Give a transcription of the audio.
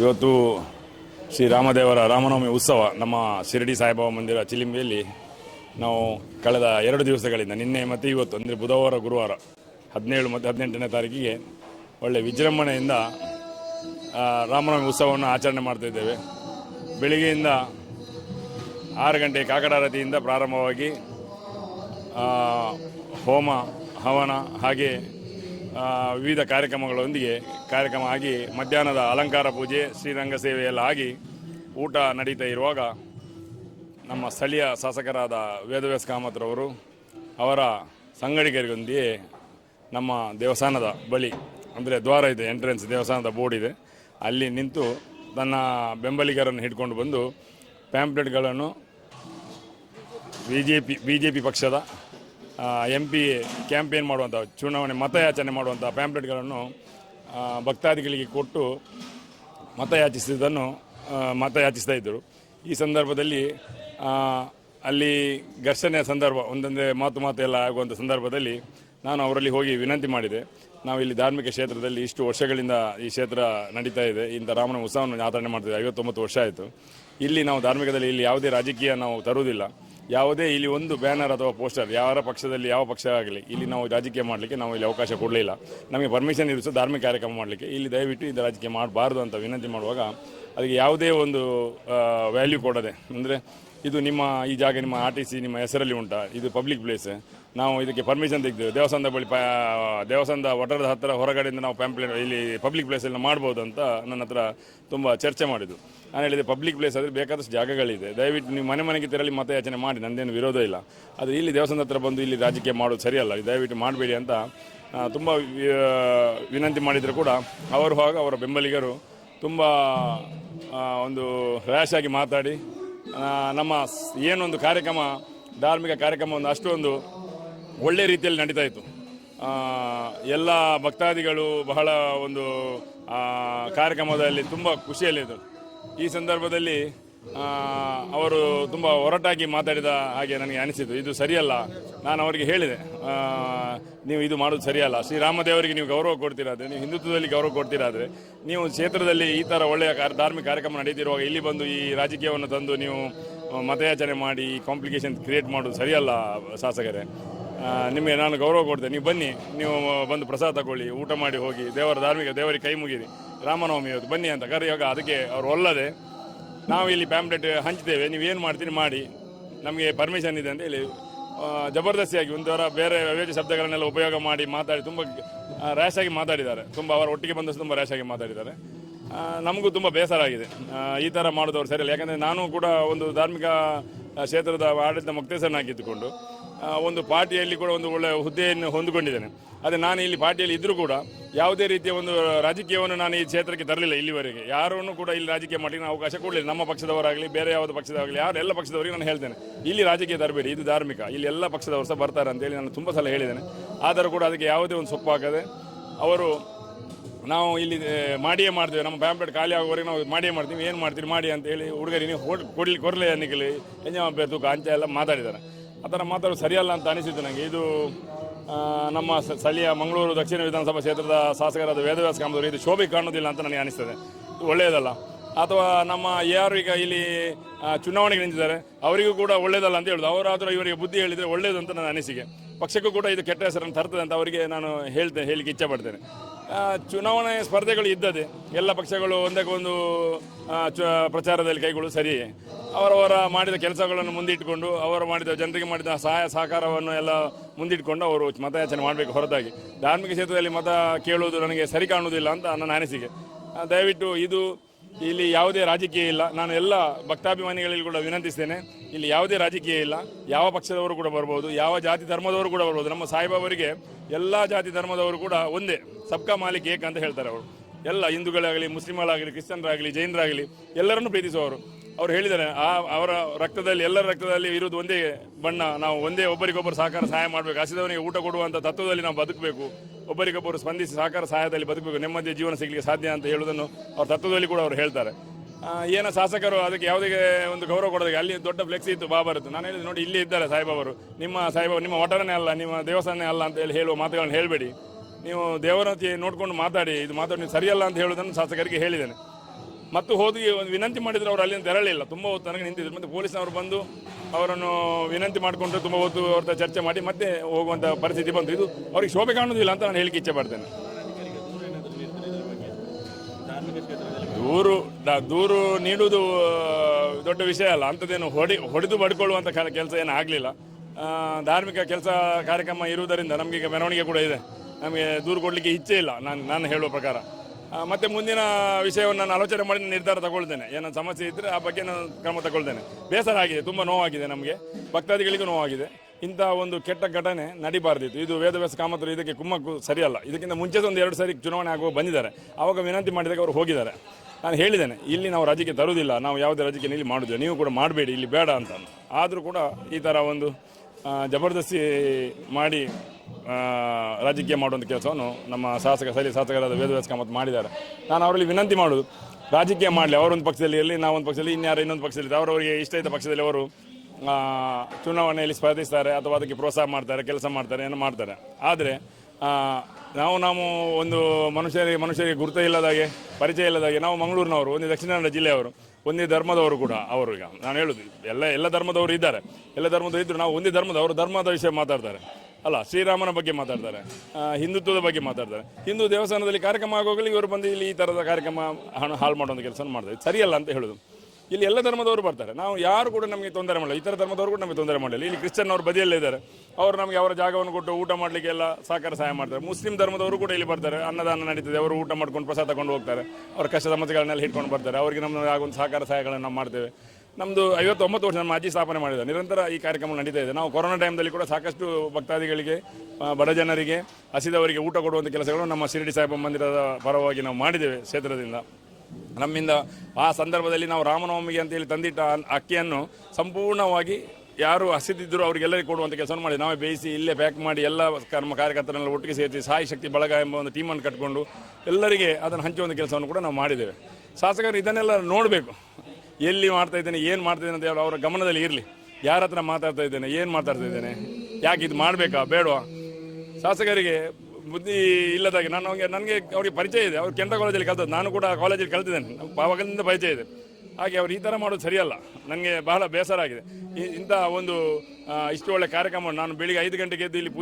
ಇವತ್ತು ಶ್ರೀ ರಾಮದೇವರ ರಾಮನವಮಿ ಉತ್ಸವ ನಮ್ಮ ಶಿರಡಿ ಸಾಯಿಬಾಬಾ ಮಂದಿರ ಚಿಲಿಂಬಿಯಲ್ಲಿ ನಾವು ಕಳೆದ ಎರಡು ದಿವಸಗಳಿಂದ ನಿನ್ನೆ ಮತ್ತು ಇವತ್ತು, ಅಂದರೆ ಬುಧವಾರ, ಗುರುವಾರ ಹದಿನೇಳು ಮತ್ತು ಹದಿನೆಂಟನೇ ತಾರೀಕಿಗೆ ಒಳ್ಳೆ ವಿಜೃಂಭಣೆಯಿಂದ ರಾಮನವಮಿ ಉತ್ಸವವನ್ನು ಆಚರಣೆ ಮಾಡ್ತಿದ್ದೇವೆ ಬೆಳಿಗ್ಗೆಯಿಂದ ಆರು ಗಂಟೆ ಕಾಕಡಾರತಿಯಿಂದ ಪ್ರಾರಂಭವಾಗಿ ಹೋಮ, ಹವನ ಹಾಗೆ ವಿವಿಧ ಕಾರ್ಯಕ್ರಮಗಳೊಂದಿಗೆ ಕಾರ್ಯಕ್ರಮ ಆಗಿ ಮಧ್ಯಾಹ್ನದ ಅಲಂಕಾರ ಪೂಜೆ, ಶ್ರೀರಂಗ ಸೇವೆಯೆಲ್ಲ ಆಗಿ ಊಟ ನಡೀತಾ ಇರುವಾಗ ನಮ್ಮ ಸ್ಥಳೀಯ ಶಾಸಕರಾದ ವೇದವ್ಯಾಸ ಕಾಮತ್ರವರು ಅವರ ಸಂಗಡಿಗರಿಗೊಂದಿಗೆ ನಮ್ಮ ದೇವಸ್ಥಾನದ ಬಳಿ, ಅಂದರೆ ದ್ವಾರ ಇದೆ ಎಂಟ್ರೆನ್ಸ್ ದೇವಸ್ಥಾನದ ಬೋರ್ಡ್ ಇದೆ. ಅಲ್ಲಿ ನಿಂತು ತನ್ನ ಬೆಂಬಲಿಗರನ್ನು ಹಿಡ್ಕೊಂಡು ಬಂದು ಪ್ಯಾಂಪ್ಲೆಟ್ಗಳನ್ನು B J P B J P ಪಕ್ಷದ ಎಂ ಪಿ ಕ್ಯಾಂಪೇನ್ ಮಾಡುವಂಥ, ಚುನಾವಣೆ ಮತಯಾಚನೆ ಮಾಡುವಂಥ ಪ್ಯಾಂಪ್ಲೆಟ್ಗಳನ್ನು ಭಕ್ತಾದಿಗಳಿಗೆ ಕೊಟ್ಟು ಮತಯಾಚಿಸಿದ್ದನ್ನು ಮತಯಾಚಿಸ್ತಾ ಇದ್ದರು. ಈ ಸಂದರ್ಭದಲ್ಲಿ ಅಲ್ಲಿ ಘರ್ಷಣೆಯ ಸಂದರ್ಭ, ಒಂದೊಂದೇ ಮಾತು ಮಾತು ಎಲ್ಲ ಆಗುವಂಥ ಸಂದರ್ಭದಲ್ಲಿ ನಾನು ಅವರಲ್ಲಿ ಹೋಗಿ ವಿನಂತಿ ಮಾಡಿದೆ. ನಾವು ಇಲ್ಲಿ ಧಾರ್ಮಿಕ ಕ್ಷೇತ್ರದಲ್ಲಿ ಇಷ್ಟು ವರ್ಷಗಳಿಂದ ಈ ಕ್ಷೇತ್ರ ನಡೀತಾ ಇದೆ. ಇಂಥ ರಾಮನ ಉತ್ಸವವನ್ನು ಆಚರಣೆ ಮಾಡ್ತಿದ್ದೆ ಐವತ್ತೊಂಬತ್ತು ವರ್ಷ ಆಯಿತು. ಇಲ್ಲಿ ನಾವು ಧಾರ್ಮಿಕದಲ್ಲಿ ಇಲ್ಲಿ ಯಾವುದೇ ರಾಜಕೀಯ ನಾವು ತರುವುದಿಲ್ಲ. ಯಾವುದೇ ಇಲ್ಲಿ ಒಂದು ಬ್ಯಾನರ್ ಅಥವಾ ಪೋಸ್ಟರ್, ಯಾರ ಪಕ್ಷದಲ್ಲಿ ಯಾವ ಪಕ್ಷ ಆಗಲಿ, ಇಲ್ಲಿ ನಾವು ರಾಜಕೀಯ ಮಾಡಲಿಕ್ಕೆ ನಾವು ಇಲ್ಲಿ ಅವಕಾಶ ಕೊಡಲಿಲ್ಲ. ನಮಗೆ ಪರ್ಮಿಷನ್ ಇರಿಸೋ ಧಾರ್ಮಿಕ ಕಾರ್ಯಕ್ರಮ ಮಾಡಲಿಕ್ಕೆ? ಇಲ್ಲಿ ದಯವಿಟ್ಟು ಇದು ರಾಜಕೀಯ ಮಾಡಬಾರ್ದು ಅಂತ ವಿನಂತಿ ಮಾಡುವಾಗ ಅದಕ್ಕೆ ಯಾವುದೇ ಒಂದು ವ್ಯಾಲ್ಯೂ ಕೊಡದೆ, ಅಂದರೆ ಇದು ನಿಮ್ಮ, ಈ ಜಾಗ ನಿಮ್ಮ ಆರ್ ಟಿ ಸಿ ನಿಮ್ಮ ಹೆಸರಲ್ಲಿ ಉಂಟಾ, ಇದು ಪಬ್ಲಿಕ್ ಪ್ಲೇಸ್ ನಾವು ಇದಕ್ಕೆ ಪರ್ಮಿಷನ್ ತೆಗೆದು ದೇವಸ್ಥಾನದ ಬಳಿ ಪ, ದೇವಸ್ಥಾನದ ಒಟರದ ಹತ್ತಿರ ಹೊರಗಡೆಯಿಂದ ನಾವು ಪ್ಯಾಂಪ್ಲೇಟ್ ಇಲ್ಲಿ ಪಬ್ಲಿಕ್ ಪ್ಲೇಸಲ್ಲಿ ಮಾಡ್ಬೋದು ಅಂತ ನನ್ನ ಹತ್ರ ತುಂಬ ಚರ್ಚೆ ಮಾಡಿದ್ದು ನಾನು ಹೇಳಿದೆ ಪಬ್ಲಿಕ್ ಪ್ಲೇಸ್ ಆದರೆ ಬೇಕಾದಷ್ಟು ಜಾಗಗಳಿದೆ. ದಯವಿಟ್ಟು ನೀವು ಮನೆ ಮನೆಗೆ ತೆರಳಿ ಮತಯಾಚನೆ ಮಾಡಿ, ನಂದೇನು ವಿರೋಧ ಇಲ್ಲ. ಆದರೆ ಇಲ್ಲಿ ದೇವಸ್ಥಾನದ ಹತ್ರ ಬಂದು ಇಲ್ಲಿ ರಾಜಕೀಯ ಮಾಡೋದು ಸರಿಯಲ್ಲ. ದಯವಿಟ್ಟು ಮಾಡಬೇಡಿ ಅಂತ ತುಂಬ ವಿನಂತಿ ಮಾಡಿದರೂ ಕೂಡ ಅವರು ಹಾಗೂ ಅವರ ಬೆಂಬಲಿಗರು ತುಂಬ ಒಂದು ರ್ಯಾಶ್ ಆಗಿ ಮಾತಾಡಿ ನಮ್ಮ ಏನೊಂದು ಕಾರ್ಯಕ್ರಮ, ಧಾರ್ಮಿಕ ಕಾರ್ಯಕ್ರಮ ಒಂದು ಅಷ್ಟೊಂದು ಒಳ್ಳೆ ರೀತಿಯಲ್ಲಿ ನಡೀತಾ ಇತ್ತು. ಎಲ್ಲ ಭಕ್ತಾದಿಗಳು ಬಹಳ ಒಂದು ಕಾರ್ಯಕ್ರಮದಲ್ಲಿ ತುಂಬ ಖುಷಿಯಲ್ಲಿದ್ದರು. ಈ ಸಂದರ್ಭದಲ್ಲಿ ಅವರು ತುಂಬ ಹೊರಟಾಗಿ ಮಾತಾಡಿದ ಹಾಗೆ ನನಗೆ ಅನಿಸಿತು. ಇದು ಸರಿಯಲ್ಲ, ನಾನು ಅವರಿಗೆ ಹೇಳಿದೆ. ನೀವು ಇದು ಮಾಡೋದು ಸರಿಯಲ್ಲ. ಶ್ರೀರಾಮದೇವರಿಗೆ ನೀವು ಗೌರವ ಕೊಡ್ತೀರಾದರೆ, ನೀವು ಹಿಂದುತ್ವದಲ್ಲಿ ಗೌರವ ಕೊಡ್ತೀರಾದರೆ, ನೀವು ಕ್ಷೇತ್ರದಲ್ಲಿ ಈ ಥರ ಒಳ್ಳೆಯ ಧಾರ್ಮಿಕ ಕಾರ್ಯಕ್ರಮ ನಡೀತಿರುವಾಗ ಇಲ್ಲಿ ಬಂದು ಈ ರಾಜಕೀಯವನ್ನು ತಂದು ನೀವು ಮತಯಾಚನೆ ಮಾಡಿ ಕಾಂಪ್ಲಿಕೇಶನ್ ಕ್ರಿಯೇಟ್ ಮಾಡೋದು ಸರಿಯಲ್ಲ, ಶಾಸಕರೇ. ನಿಮಗೆ ನಾನು ಗೌರವ ಕೊಡ್ತೇನೆ. ನೀವು ಬನ್ನಿ, ನೀವು ಬಂದು ಪ್ರಸಾದ ತಗೊಳ್ಳಿ, ಊಟ ಮಾಡಿ ಹೋಗಿ, ದೇವರ ಧಾರ್ಮಿಕ ದೇವರಿಗೆ ಕೈ ಮುಗಿರಿ. ರಾಮನವಮಿ ಇವತ್ತು, ಬನ್ನಿ ಅಂತ. ಕರೆಯುವಾಗ ಅದಕ್ಕೆ ಅವರು ಒಲ್ಲದೆ, ನಾವು ಇಲ್ಲಿ ಪ್ಯಾಂಪ್ಲೆಟ್ ಹಂಚ್ತೇವೆ. ನೀವು ಏನು ಮಾಡ್ತೀನಿ ಮಾಡಿ. ನಮಗೆ ಪರ್ಮಿಷನ್ ಇದೆ ಅಂತ ಹೇಳಿ ಜಬರ್ದಸ್ತಿಯಾಗಿ ಒಂದು ವಾರ ಬೇರೆ ವಿವೇಚ ಶಬ್ದಗಳನ್ನೆಲ್ಲ ಉಪಯೋಗ ಮಾಡಿ ಮಾತಾಡಿ, ತುಂಬ ರ್ಯಾಶ್ ಆಗಿ ಮಾತಾಡಿದ್ದಾರೆ. ತುಂಬ, ಅವರ ಒಟ್ಟಿಗೆ ಬಂದಷ್ಟು ತುಂಬ ರ್ಯಾಶ್ ಮಾತಾಡಿದ್ದಾರೆ. ನಮಗೂ ತುಂಬ ಬೇಸರ ಆಗಿದೆ. ಈ ಥರ ಮಾಡೋದವ್ರು ಸರಿಯಲ್ಲ. ಯಾಕಂದರೆ ನಾನು ಕೂಡ ಒಂದು ಧಾರ್ಮಿಕ ಕ್ಷೇತ್ರದ ಆಡಳಿತ ಮುಕ್ತೇಸರನ್ನಾಗಿದ್ದುಕೊಂಡು ಆ, ಒಂದು ಪಾರ್ಟಿಯಲ್ಲಿ ಕೂಡ ಒಂದು ಒಳ್ಳೆಯ ಹುದ್ದೆಯನ್ನು ಹೊಂದಿಕೊಂಡಿದ್ದೇನೆ. ಆದರೆ ನಾನು ಇಲ್ಲಿ ಪಾರ್ಟಿಯಲ್ಲಿ ಇದ್ದರೂ ಕೂಡ ಯಾವುದೇ ರೀತಿಯ ಒಂದು ರಾಜಕೀಯವನ್ನು ನಾನು ಈ ಕ್ಷೇತ್ರಕ್ಕೆ ತರಲಿಲ್ಲ ಇಲ್ಲಿವರೆಗೆ. ಯಾರನ್ನು ಕೂಡ ಇಲ್ಲಿ ರಾಜಕೀಯ ಮಾಡಲಿಕ್ಕೆ ನಾನು ಅವಕಾಶ ಕೊಡಲಿಲ್ಲ. ನಮ್ಮ ಪಕ್ಷದವರಾಗಲಿ ಬೇರೆ ಯಾವುದೇ ಪಕ್ಷದವರಾಗಲಿ ಯಾರು ಎಲ್ಲ ಪಕ್ಷದವರಿಗೆ ನಾನು ಹೇಳ್ತೇನೆ. ಇಲ್ಲಿ ರಾಜಕೀಯ ತರಬೇಡಿ ಇದು ಧಾರ್ಮಿಕ. ಇಲ್ಲಿ ಎಲ್ಲ ಪಕ್ಷದವರು ಸಹ ಬರ್ತಾರೆ ಅಂತೇಳಿ ನಾನು ತುಂಬ ಸಲ ಹೇಳಿದ್ದೇನೆ. ಆದರೂ ಕೂಡ ಅದಕ್ಕೆ ಯಾವುದೇ ಒಂದು ಸೊಪ್ಪು ಹಾಕದೆ ಅವರು ನಾವು ಇಲ್ಲಿ ಮಾಡಿಯೇ ಮಾಡ್ತೇವೆ. ನಮ್ಮ ಪ್ಯಾಂಪ್ಲೆಟ್ ಖಾಲಿ ಆಗುವವರೆಗೆ ನಾವು ಮಾಡಿಯೇ ಮಾಡ್ತೀವಿ. ಏನು ಮಾಡ್ತೀರಿ? ಮಾಡಿ ಅಂತ ಹೇಳಿ ಹುಡುಗರಿಗೆ ಕೊಡ್ಲಿ, ಕೊಡಲಿ ಅನ್ನಿಕಲಿ ಎಂಜಾಮ ತೂಕ ಅಂಚೆ ಎಲ್ಲ ಮಾತಾಡಿದ್ದಾರೆ. ಆ ಥರ ಮಾತಾಡೋದು ಸರಿಯಲ್ಲ ಅಂತ ಅನಿಸಿತು ನನಗೆ ಇದು ನಮ್ಮ ಸ್ಥಳೀಯ ಮಂಗಳೂರು ದಕ್ಷಿಣ ವಿಧಾನಸಭಾ ಕ್ಷೇತ್ರದ ಶಾಸಕರಾದ ವೇದವ್ಯಾಸ ಕಾಮದವರು ಇದು ಶೋಭೆ ಕಾಣೋದಿಲ್ಲ ಅಂತ ನನಗೆ ಅನಿಸ್ತದೆ. ಒಳ್ಳೆಯದಲ್ಲ. ಅಥವಾ ನಮ್ಮ ಯಾರು ಈಗ ಇಲ್ಲಿ ಚುನಾವಣೆಗೆ ನಿಂತಿದ್ದಾರೆ. ಅವರಿಗೂ ಕೂಡ ಒಳ್ಳೇದಲ್ಲ ಅಂತ ಹೇಳೋದು. ಅವರಾದರೂ ಇವರಿಗೆ ಬುದ್ಧಿ ಹೇಳಿದರೆ ಒಳ್ಳೇದು ಅಂತ ನನ್ನ ಅನಿಸಿಕೆ. ಪಕ್ಷಕ್ಕೂ ಕೂಡ ಇದು ಕೆಟ್ಟ ಹೆಸರನ್ನು ತರ್ತದೆ ಅಂತ ಅವರಿಗೆ ನಾನು ಹೇಳ್ತೇನೆ ಹೇಳಲಿಕ್ಕೆ ಇಚ್ಛೆ ಪಡ್ತೇನೆ. ಚುನಾವಣೆ ಸ್ಪರ್ಧೆಗಳು ಇದ್ದದೆ ಎಲ್ಲ ಪಕ್ಷಗಳು ಒಂದಕ್ಕೊಂದು ಪ್ರಚಾರದಲ್ಲಿ ಕೈಗಳು ಸರಿ. ಅವರವರ ಮಾಡಿದ ಕೆಲಸಗಳನ್ನು ಮುಂದಿಟ್ಟುಕೊಂಡು ಅವರು ಮಾಡಿದ ಜನರಿಗೆ ಮಾಡಿದ ಸಹಾಯ, ಸಹಕಾರವನ್ನು ಎಲ್ಲ ಮುಂದಿಟ್ಟುಕೊಂಡು ಅವರು ಮತಯಾಚನೆ ಮಾಡಬೇಕು ಹೊರತಾಗಿ. ಧಾರ್ಮಿಕ ಕ್ಷೇತ್ರದಲ್ಲಿ ಮತ ಕೇಳುವುದು ನನಗೆ ಸರಿ ಕಾಣುವುದಿಲ್ಲ ಅಂತ ನನ್ನ ಅನಿಸಿಕೆ. ದಯವಿಟ್ಟು ಇದು ಇಲ್ಲಿ ಯಾವುದೇ ರಾಜಕೀಯ ಇಲ್ಲ. ನಾನು ಎಲ್ಲ ಭಕ್ತಾಭಿಮಾನಿಗಳಲ್ಲಿ ಕೂಡ ವಿನಂತಿಸ್ತೇನೆ. ಇಲ್ಲಿ ಯಾವುದೇ ರಾಜಕೀಯ ಇಲ್ಲ. ಯಾವ ಪಕ್ಷದವರು ಕೂಡ ಬರ್ಬೋದು, ಯಾವ ಜಾತಿ ಧರ್ಮದವರು ಕೂಡ ಬರ್ಬೋದು. ನಮ್ಮ ಸಾಯಿಬಾಬರಿಗೆ ಎಲ್ಲ ಜಾತಿ ಧರ್ಮದವರು ಕೂಡ ಒಂದೇ, ಸಬ್ಕಾ ಮಾಲಿಕ್ ಏಕ ಅಂತ ಹೇಳ್ತಾರೆ ಅವರು. ಎಲ್ಲ ಹಿಂದೂಗಳಾಗಲಿ ಮುಸ್ಲಿಮರಾಗಲಿ ಕ್ರಿಶ್ಚಿಯನ್ರಾಗಲಿ, ಜೈನರಾಗಲಿ ಎಲ್ಲರನ್ನು ಪ್ರೀತಿಸುವವರು. ಅವರು ಹೇಳಿದ್ದಾರೆ, ಆ, ಅವರ ರಕ್ತದಲ್ಲಿ, ಎಲ್ಲರ ರಕ್ತದಲ್ಲಿ ಇರುವುದು ಒಂದೇ ಬಣ್ಣ. ನಾವು ಒಂದೇ ಒಬ್ಬರಿಗೊಬ್ಬರು ಸಹಕಾರ, ಸಹಾಯ ಮಾಡಬೇಕು. ಹಸಿದವನಿಗೆ ಊಟ ಕೊಡುವಂಥ ತತ್ವದಲ್ಲಿ ನಾವು ಬದುಕಬೇಕು. ಒಬ್ಬರಿಗೊಬ್ಬರು ಸ್ಪಂದಿಸಿ ಸಹಕಾರ ಸಹಾಯದಲ್ಲಿ ಬದುಕಬೇಕು, ನೆಮ್ಮದಿಯ ಜೀವನ ಸಿಗಲಿಕ್ಕೆ ಸಾಧ್ಯ ಅಂತ ಹೇಳುವುದನ್ನು ಅವ್ರ ತತ್ವದಲ್ಲಿ ಕೂಡ ಅವರು ಹೇಳ್ತಾರೆ. ಏನೋ ಶಾಸಕರು ಅದಕ್ಕೆ ಯಾವುದೇ ಒಂದು ಗೌರವ ಕೊಡೋದಕ್ಕೆ ಅಲ್ಲಿ ದೊಡ್ಡ ಫ್ಲೆಕ್ಸ್ ಇತ್ತು ಬಾಬರದ್ದು ನಾನು ಹೇಳಿದೆ ನೋಡಿ ಇಲ್ಲಿ ಇದ್ದಾರೆ ಸಾಯಿಬಾಬರು ನಿಮ್ಮ ಸಾಯಿಬಾಬ, ನಿಮ್ಮ ಒಟರನೇ ಅಲ್ಲ, ನಿಮ್ಮ ದೇವಸ್ಥಾನ ಅಲ್ಲ ಅಂತ ಹೇಳಿ ಹೇಳುವ ಮಾತುಗಳನ್ನು ಹೇಳಬೇಡಿ. ನೀವು ದೇವರತಿ ನೋಡ್ಕೊಂಡು ಮಾತಾಡಿ, ಇದು ಮಾತಾಡಿ, ನೀವು ಸರಿಯಲ್ಲ ಅಂತ ಹೇಳುವುದನ್ನು ಶಾಸಕರಿಗೆ ಹೇಳಿದ್ದೇನೆ. ಮತ್ತು ಹೋಗಿ ಒಂದು ವಿನಂತಿ ಮಾಡಿದ್ರೆ ಅವರು ಅಲ್ಲಿಂದ ತೆರಳಿಲ್ಲ. ತುಂಬ ಹೊತ್ತು ನನಗೆ ನಿಂತಿದ್ರು. ಮತ್ತು ಪೊಲೀಸ್ನವರು ಬಂದು ಅವರನ್ನು ವಿನಂತಿ ಮಾಡಿಕೊಂಡು ತುಂಬ ಹೊತ್ತು ಅವ್ರ ಚರ್ಚೆ ಮಾಡಿ ಮತ್ತೆ ಹೋಗುವಂಥ ಪರಿಸ್ಥಿತಿ ಬಂತು. ಇದು ಅವ್ರಿಗೆ ಶೋಭೆ ಕಾಣುವುದಿಲ್ಲ ಅಂತ ನಾನು ಹೇಳಿಕೆ ಇಚ್ಛೆ ಪಡ್ತೇನೆ. ದೂರು ದೂರು ನೀಡುವುದು ದೊಡ್ಡ ವಿಷಯ ಅಲ್ಲ. ಅಂಥದ್ದೇನು ಹೊಡಿ, ಹೊಡೆದು ಬಡ್ಕೊಳ್ಳುವಂಥ ಕೆಲಸ ಏನು ಆಗಲಿಲ್ಲ. ಧಾರ್ಮಿಕ ಕೆಲಸ ಕಾರ್ಯಕ್ರಮ ಇರುವುದರಿಂದ ನಮಗೆ ಈಗ ಮೆರವಣಿಗೆ ಕೂಡ ಇದೆ. ನಮಗೆ ದೂರು ಕೊಡಲಿಕ್ಕೆ ಇಚ್ಛೆ ಇಲ್ಲ. ನಾನು ನಾನು ಹೇಳುವ ಪ್ರಕಾರ. ಮತ್ತೆ ಮುಂದಿನ ವಿಷಯವನ್ನು ನಾನು ಆಲೋಚನೆ ಮಾಡಿ ನಿರ್ಧಾರ ತಗೊಳ್ತೇನೆ. ಏನಾದ್ರು ಸಮಸ್ಯೆ ಇದ್ದರೆ ಆ ಬಗ್ಗೆ ನಾನು ಕ್ರಮ ತಗೊಳ್ತೇನೆ. ಬೇಸರ ಆಗಿದೆ, ತುಂಬ ನೋವಾಗಿದೆ ನಮಗೆ. ಭಕ್ತಾದಿಗಳಿಗೂ ನೋವಾಗಿದೆ. ಇಂಥ ಒಂದು ಕೆಟ್ಟ ಘಟನೆ ನಡಿಬಾರ್ದಿತ್ತು. ಇದು ವೇದವ್ಯಾಸ ಕಾಮತರು ಇದಕ್ಕೆ ಕುಮ್ಮಕ್ಕು ಸರಿಯಲ್ಲ. ಇದಕ್ಕಿಂತ ಮುಂಚೆ ಒಂದು ಎರಡು ಸಾರಿ ಚುನಾವಣೆ ಆಗುವ ಬಂದಿದ್ದಾರೆ. ಆವಾಗ ವಿನಂತಿ ಮಾಡಿದಾಗ ಅವರು ಹೋಗಿದ್ದಾರೆ. ನಾನು ಹೇಳಿದ್ದೇನೆ, ಇಲ್ಲಿ ನಾವು ರಾಜಕೀಯ ತರುವುದಿಲ್ಲ. ನಾವು ಯಾವುದೇ ರಾಜಕೀಯ ಇಲ್ಲಿ ಮಾಡಿದ್ವಿ ನೀವು ಕೂಡ ಮಾಡಬೇಡಿ, ಇಲ್ಲಿ ಬೇಡ ಅಂತ. ಆದರೂ ಕೂಡ ಈ ಥರ ಒಂದು ಜಬರ್ದಸ್ತಿ ಮಾಡಿ ರಾಜಕೀಯ ಮಾಡುವಂಥ ಕೆಲಸವನ್ನು ನಮ್ಮ ಶಾಸಕ ಸಲಿ ಶಾಸಕರಾದ ವೇದವ್ಯಾಸ ಕಾಮತ್ ಮಾಡಿದ್ದಾರೆ. ನಾನು ಅವರಲ್ಲಿ ವಿನಂತಿ ಮಾಡೋದು, ರಾಜಕೀಯ ಮಾಡಲಿ, ಅವರೊಂದು ಪಕ್ಷದಲ್ಲಿ ಇರಲಿ, ನಾವೊಂದು ಪಕ್ಷದಲ್ಲಿ ಇನ್ಯಾರು ಇನ್ನೊಂದು ಪಕ್ಷದಲ್ಲಿ. ಅವರವರಿಗೆ ಇಷ್ಟ ಇದ್ದ ಪಕ್ಷದಲ್ಲಿ ಅವರು ಚುನಾವಣೆಯಲ್ಲಿ ಸ್ಪರ್ಧಿಸ್ತಾರೆ ಅಥವಾ ಅದಕ್ಕೆ ಪ್ರೋತ್ಸಾಹ ಮಾಡ್ತಾರೆ, ಕೆಲಸ ಮಾಡ್ತಾರೆ, ಏನೋ ಮಾಡ್ತಾರೆ. ಆದರೆ ನಾವು ನಾವು ಒಂದು ಮನುಷ್ಯರಿಗೆ ಮನುಷ್ಯರಿಗೆ ಗುರುತ ಇಲ್ಲದಾಗೆ ಪರಿಚಯ ಇಲ್ಲದಾಗೆ ನಾವು ಮಂಗಳೂರಿನವರು, ಒಂದೇ ದಕ್ಷಿಣ ಕನ್ನಡ ಜಿಲ್ಲೆಯವರು, ಒಂದೇ ಧರ್ಮದವರು ಕೂಡ ಅವರು ಈಗ. ನಾನು ಹೇಳುದು, ಎಲ್ಲ ಎಲ್ಲ ಧರ್ಮದವರು ಇದ್ದಾರೆ. ಎಲ್ಲ ಧರ್ಮದವರು ಇದ್ದರು ನಾವು ಒಂದೇ ಧರ್ಮದವರು ಧರ್ಮದ ವಿಷಯ ಮಾತಾಡ್ತಾರೆ. ಅಲ್ಲ, ಶ್ರೀರಾಮನ ಬಗ್ಗೆ ಮಾತಾಡ್ತಾರೆ. ಹಿಂದುತ್ವದ ಬಗ್ಗೆ ಮಾತಾಡ್ತಾರೆ. ಹಿಂದೂ ದೇವಸ್ಥಾನದಲ್ಲಿ ಕಾರ್ಯಕ್ರಮ ಆಗೋಗಲಿ ಇವರು ಬಂದು ಇಲ್ಲಿ ಈ ಥರದ ಕಾರ್ಯಕ್ರಮ ಹಣ ಹಾಳು ಮಾಡುವಂಥ ಕೆಲಸ ಮಾಡ್ತಾರೆ. ಸರಿಯಲ್ಲ ಅಂತ ಹೇಳೋದು. ಇಲ್ಲಿ ಎಲ್ಲ ಧರ್ಮದವರು ಬರ್ತಾರೆ. ನಾವು ಯಾರು ಕೂಡ ನಮಗೆ ತೊಂದರೆ ಮಾಡಲ್ಲ. ಇತರ ಧರ್ಮದವರು ಕೂಡ ನಮಗೆ ತೊಂದರೆ ಮಾಡಲಿಲ್ಲ ಇಲ್ಲಿ ಕ್ರಿಶ್ಚಿಯನ್ ಅವರು ಬದಿಯಲ್ಲೇ ಇದ್ದಾರೆ. ಅವರು ನಮಗೆ ಅವರ ಜಾಗವನ್ನು ಕೊಟ್ಟು ಊಟ ಮಾಡಲಿಕ್ಕೆ ಎಲ್ಲ ಸಹಕಾರ ಸಹಾಯ ಮಾಡ್ತಾರೆ. ಮುಸ್ಲಿಂ ಧರ್ಮದವರು ಕೂಡ ಇಲ್ಲಿ ಬರ್ತಾರೆ. ಅನ್ನದಾನ ನಡೀತದೆ. ಅವರು ಊಟ ಮಾಡ್ಕೊಂಡು ಪ್ರಸಾದ ತಗೊಂಡು ಹೋಗ್ತಾರೆ. ಅವರ ಕಷ್ಟ ಸಮಸ್ಯೆಗಳನ್ನೆಲ್ಲ ಹಿಡ್ಕೊಂಡು ಬರ್ತಾರೆ. ಅವರಿಗೆ ನಮ್ಮ ಆಗುವಂಥ ಸಹಕಾರ ಸಹಾಯಗಳನ್ನು ಮಾಡ್ತೇವೆ. ನಮ್ಮದು ಐವತ್ತೊಂಬತ್ತು ವರ್ಷ ನಮ್ಮ ಅಜ್ಜಿ ಸ್ಥಾಪನೆ ಮಾಡಿದ ನಿರಂತರ ಈ ಕಾರ್ಯಕ್ರಮ ನಡೀತಾ ಇದೆ. ನಾವು ಕೊರೋನಾ ಟೈಮ್ದಲ್ಲಿ ಕೂಡ ಸಾಕಷ್ಟು ಭಕ್ತಾದಿಗಳಿಗೆ ಬಡ ಜನರಿಗೆ, ಹಸಿದವರಿಗೆ ಊಟ ಕೊಡುವಂಥ ಕೆಲಸಗಳು ನಮ್ಮ ಶಿರಡಿ ಸಾಹೇಬ ಮಂದಿರದ ಪರವಾಗಿ ನಾವು ಮಾಡಿದ್ದೇವೆ ಕ್ಷೇತ್ರದಿಂದ. ನಮ್ಮಿಂದ ಆ ಸಂದರ್ಭದಲ್ಲಿ ನಾವು ರಾಮನವಮಿಗೆ ಅಂತೇಳಿ ತಂದಿಟ್ಟ ಅಕ್ಕಿಯನ್ನು ಸಂಪೂರ್ಣವಾಗಿ ಯಾರು ಹಸಿದಿದ್ದರೂ ಅವರಿಗೆಲ್ಲರಿಗೂ ಕೊಡುವಂಥ ಕೆಲಸವನ್ನು ಮಾಡಿ, ನಾವೇ ಬೇಯಿಸಿ ಇಲ್ಲೇ ಪ್ಯಾಕ್ ಮಾಡಿ ಎಲ್ಲ ನಮ್ಮ ಕಾರ್ಯಕರ್ತರನ್ನೆಲ್ಲ ಒಟ್ಟಿಗೆ ಸೇರಿಸಿ ಸಾಯಿ ಶಕ್ತಿ ಬಳಗ ಎಂಬ ಒಂದು ಟೀಮನ್ನು ಕಟ್ಕೊಂಡು ಎಲ್ಲರಿಗೆ ಅದನ್ನು ಹಂಚುವಂಥ ಕೆಲಸವನ್ನು ಕೂಡ ನಾವು ಮಾಡಿದ್ದೇವೆ. ಶಾಸಕರು ಇದನ್ನೆಲ್ಲ ನೋಡಬೇಕು. ಎಲ್ಲಿ ಮಾಡ್ತಾ ಇದ್ದೇನೆ, ಏನು ಮಾಡ್ತಾ ಇದ್ದೇನೆ ಅಂತ ಅವರ ಗಮನದಲ್ಲಿ ಇರಲಿ. ಯಾರ ಹತ್ರ ಮಾತಾಡ್ತಾ ಇದ್ದೇನೆ, ಏನು ಮಾತಾಡ್ತಾ ಇದ್ದೇನೆ? ಯಾಕೆ ಇದು ಮಾಡಬೇಕಾ? ಬೇಡವಾ? ಶಾಸಕರಿಗೆ ಬುದ್ಧಿ ಇಲ್ಲದಾಗಿ ನಾನು ಅವ್ರಿಗೆ ನನಗೆ ಅವರಿಗೆ ಪರಿಚಯ ಇದೆ. ಅವ್ರು ಕೆಂಡ ಕಾಲೇಜಲ್ಲಿ ಕಲ್ತದ್ದು. ನಾನು ಕೂಡ ಕಾಲೇಜಲ್ಲಿ ಕಲ್ತಿದ್ದೇನೆ. ಆವಾಗಲಿಂದ ಪರಿಚಯ ಇದೆ. ಹಾಗೆ ಅವ್ರು ಈ ಥರ ಮಾಡೋದು ಸರಿಯಲ್ಲ. ನನಗೆ ಬಹಳ ಬೇಸರ ಆಗಿದೆ. ಇಂಥ ಒಂದು ಇಷ್ಟು ಒಳ್ಳೆ ಕಾರ್ಯಕ್ರಮ ನಾನು ಬೆಳಿಗ್ಗೆ ಐದು ಗಂಟೆಗೆ ಎದ್ದು ಇಲ್ಲಿ ಪೂಜೆ